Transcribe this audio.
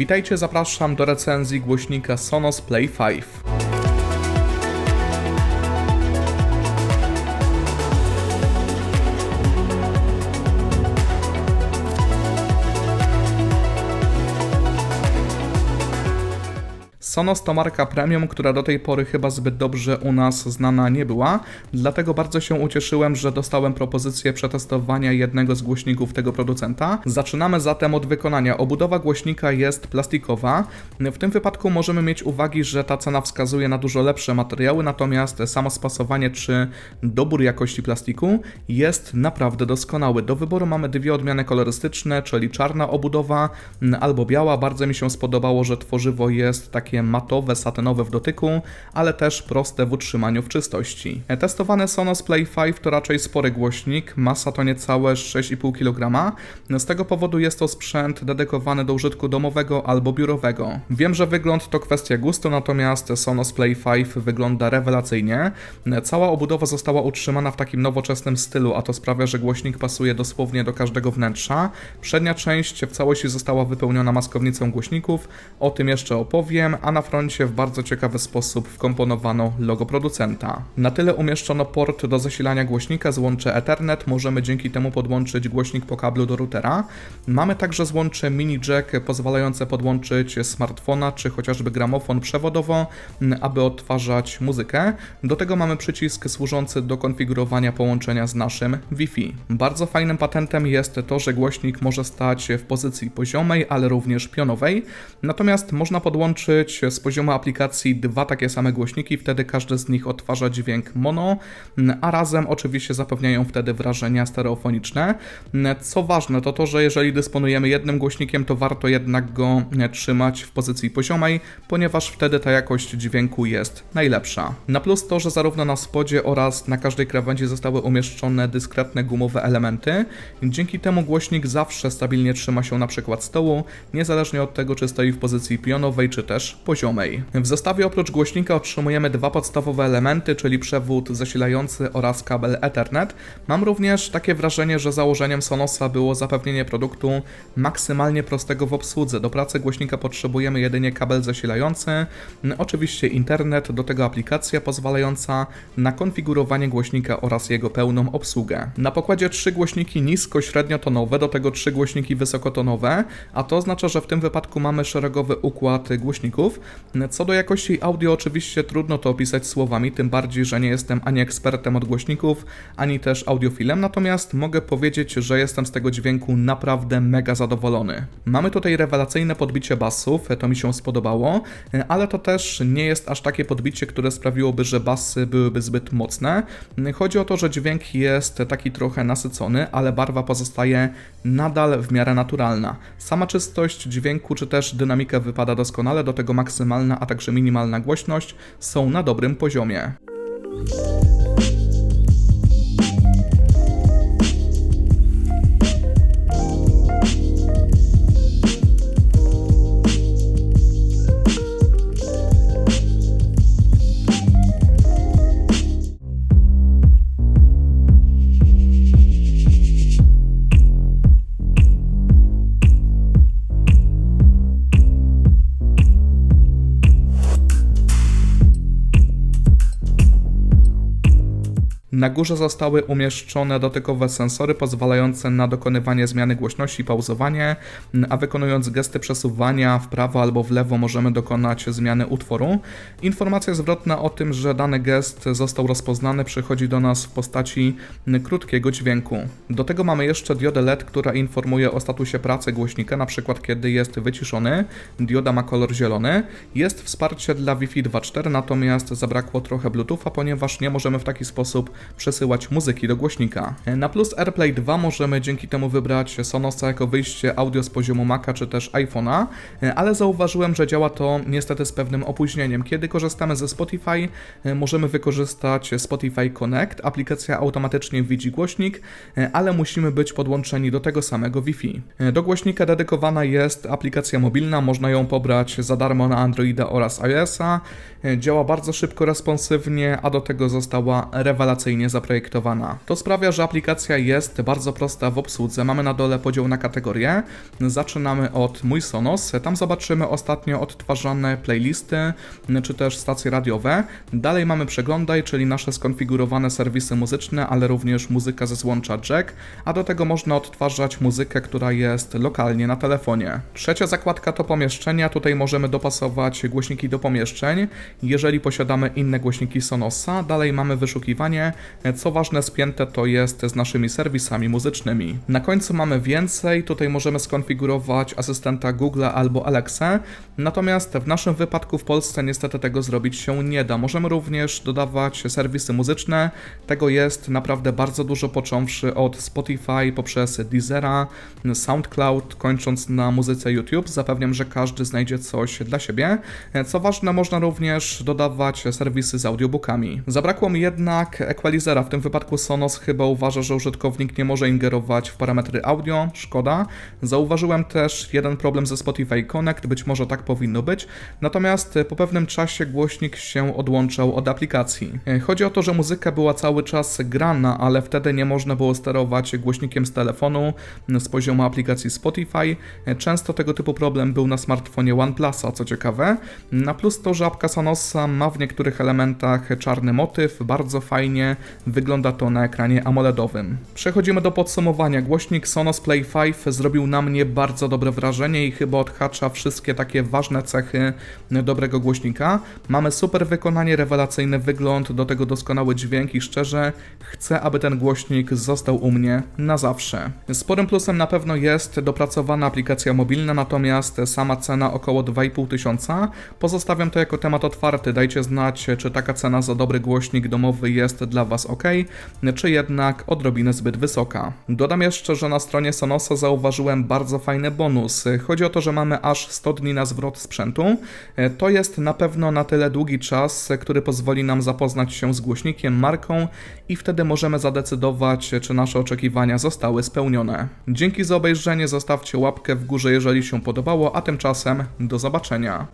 Witajcie, zapraszam do recenzji głośnika Sonos Play 5. Sonos to marka premium, która do tej pory chyba zbyt dobrze u nas znana nie była, dlatego bardzo się ucieszyłem, że dostałem propozycję przetestowania jednego z głośników tego producenta. Zaczynamy zatem od wykonania. Obudowa głośnika jest plastikowa. W tym wypadku możemy mieć uwagi, że ta cena wskazuje na dużo lepsze materiały, natomiast samo spasowanie czy dobór jakości plastiku jest naprawdę doskonały. Do wyboru mamy dwie odmiany kolorystyczne, czyli czarna obudowa albo biała. Bardzo mi się spodobało, że tworzywo jest takie matowe, satynowe w dotyku, ale też proste w utrzymaniu w czystości. Testowany Sonos Play 5 to raczej spory głośnik, masa to niecałe 6,5 kg. Z tego powodu jest to sprzęt dedykowany do użytku domowego albo biurowego. Wiem, że wygląd to kwestia gustu, natomiast Sonos Play 5 wygląda rewelacyjnie. Cała obudowa została utrzymana w takim nowoczesnym stylu, a to sprawia, że głośnik pasuje dosłownie do każdego wnętrza. Przednia część w całości została wypełniona maskownicą głośników, o tym jeszcze opowiem, a na froncie w bardzo ciekawy sposób wkomponowano logo producenta. Na tyle umieszczono port do zasilania głośnika, złącze Ethernet, możemy dzięki temu podłączyć głośnik po kablu do routera. Mamy także złącze mini jack pozwalające podłączyć smartfona czy chociażby gramofon przewodowo, aby odtwarzać muzykę. Do tego mamy przycisk służący do konfigurowania połączenia z naszym Wi-Fi. Bardzo fajnym patentem jest to, że głośnik może stać w pozycji poziomej, ale również pionowej. Natomiast można podłączyć z poziomu aplikacji dwa takie same głośniki, wtedy każdy z nich odtwarza dźwięk mono, a razem oczywiście zapewniają wtedy wrażenia stereofoniczne. Co ważne, to to, że jeżeli dysponujemy jednym głośnikiem, to warto jednak go trzymać w pozycji poziomej, ponieważ wtedy ta jakość dźwięku jest najlepsza. Na plus to, że zarówno na spodzie oraz na każdej krawędzi zostały umieszczone dyskretne gumowe elementy. Dzięki temu głośnik zawsze stabilnie trzyma się na przykład stołu, niezależnie od tego, czy stoi w pozycji pionowej, czy też poziomej. W zestawie oprócz głośnika otrzymujemy dwa podstawowe elementy, czyli przewód zasilający oraz kabel Ethernet. Mam również takie wrażenie, że założeniem Sonosa było zapewnienie produktu maksymalnie prostego w obsłudze. Do pracy głośnika potrzebujemy jedynie kabel zasilający, oczywiście internet, do tego aplikacja pozwalająca na konfigurowanie głośnika oraz jego pełną obsługę. Na pokładzie trzy głośniki nisko-średniotonowe, do tego trzy głośniki wysokotonowe, a to oznacza, że w tym wypadku mamy szeregowy układ głośników. Co do jakości audio, oczywiście trudno to opisać słowami, tym bardziej, że nie jestem ani ekspertem od głośników, ani też audiofilem, natomiast mogę powiedzieć, że jestem z tego dźwięku naprawdę mega zadowolony. Mamy tutaj rewelacyjne podbicie basów, to mi się spodobało, ale to też nie jest aż takie podbicie, które sprawiłoby, że basy byłyby zbyt mocne. Chodzi o to, że dźwięk jest taki trochę nasycony, ale barwa pozostaje nadal w miarę naturalna. Sama czystość dźwięku czy też dynamika wypada doskonale, do tego maksymalna, a także minimalna głośność są na dobrym poziomie. Na górze zostały umieszczone dotykowe sensory pozwalające na dokonywanie zmiany głośności i pauzowanie, a wykonując gesty przesuwania w prawo albo w lewo możemy dokonać zmiany utworu. Informacja zwrotna o tym, że dany gest został rozpoznany przychodzi do nas w postaci krótkiego dźwięku. Do tego mamy jeszcze diodę LED, która informuje o statusie pracy głośnika, na przykład kiedy jest wyciszony. Dioda ma kolor zielony. Jest wsparcie dla Wi-Fi 2.4, natomiast zabrakło trochę Bluetootha, ponieważ nie możemy w taki sposób przesyłać muzyki do głośnika. Na plus AirPlay 2 możemy dzięki temu wybrać Sonosa jako wyjście audio z poziomu Maca czy też iPhone'a, ale zauważyłem, że działa to niestety z pewnym opóźnieniem. Kiedy korzystamy ze Spotify, możemy wykorzystać Spotify Connect, aplikacja automatycznie widzi głośnik, ale musimy być podłączeni do tego samego Wi-Fi. Do głośnika dedykowana jest aplikacja mobilna, można ją pobrać za darmo na Androida oraz iOS-a. Działa bardzo szybko, responsywnie, a do tego została rewelacyjna innowacyjnie zaprojektowana. To sprawia, że aplikacja jest bardzo prosta w obsłudze. Mamy na dole podział na kategorie. Zaczynamy od Mój Sonos. Tam zobaczymy ostatnio odtwarzane playlisty czy też stacje radiowe. Dalej mamy Przeglądaj, czyli nasze skonfigurowane serwisy muzyczne, ale również muzyka ze złącza jack, a do tego można odtwarzać muzykę, która jest lokalnie na telefonie. Trzecia zakładka to pomieszczenia. Tutaj możemy dopasować głośniki do pomieszczeń, jeżeli posiadamy inne głośniki Sonosa. Dalej mamy wyszukiwanie. Co ważne, spięte to jest z naszymi serwisami muzycznymi. Na końcu mamy więcej. Tutaj możemy skonfigurować asystenta Google albo Alexa. Natomiast w naszym wypadku w Polsce niestety tego zrobić się nie da. Możemy również dodawać serwisy muzyczne. Tego jest naprawdę bardzo dużo, począwszy od Spotify poprzez Deezera, SoundCloud, kończąc na muzyce YouTube. Zapewniam, że każdy znajdzie coś dla siebie. Co ważne, można również dodawać serwisy z audiobookami. Zabrakło mi jednak W tym wypadku Sonos chyba uważa, że użytkownik nie może ingerować w parametry audio. Szkoda. Zauważyłem też jeden problem ze Spotify Connect. Być może tak powinno być. Natomiast po pewnym czasie głośnik się odłączał od aplikacji. Chodzi o to, że muzyka była cały czas grana, ale wtedy nie można było sterować głośnikiem z telefonu z poziomu aplikacji Spotify. Często tego typu problem był na smartfonie OnePlusa, co ciekawe. Na plus to, że apka Sonosa ma w niektórych elementach czarny motyw, bardzo fajnie wygląda to na ekranie AMOLEDowym. Przechodzimy do podsumowania. Głośnik Sonos Play 5 zrobił na mnie bardzo dobre wrażenie i chyba odhacza wszystkie takie ważne cechy dobrego głośnika. Mamy super wykonanie, rewelacyjny wygląd, do tego doskonały dźwięk i szczerze chcę, aby ten głośnik został u mnie na zawsze. Sporym plusem na pewno jest dopracowana aplikacja mobilna, natomiast sama cena około 2,5 tysiąca. Pozostawiam to jako temat otwarty. Dajcie znać, czy taka cena za dobry głośnik domowy jest dla Was ok, czy jednak odrobinę zbyt wysoka. Dodam jeszcze, że na stronie Sonosa zauważyłem bardzo fajny bonus. Chodzi o to, że mamy aż 100 dni na zwrot sprzętu. To jest na pewno na tyle długi czas, który pozwoli nam zapoznać się z głośnikiem, marką i wtedy możemy zadecydować, czy nasze oczekiwania zostały spełnione. Dzięki za obejrzenie, zostawcie łapkę w górze, jeżeli się podobało, a tymczasem do zobaczenia.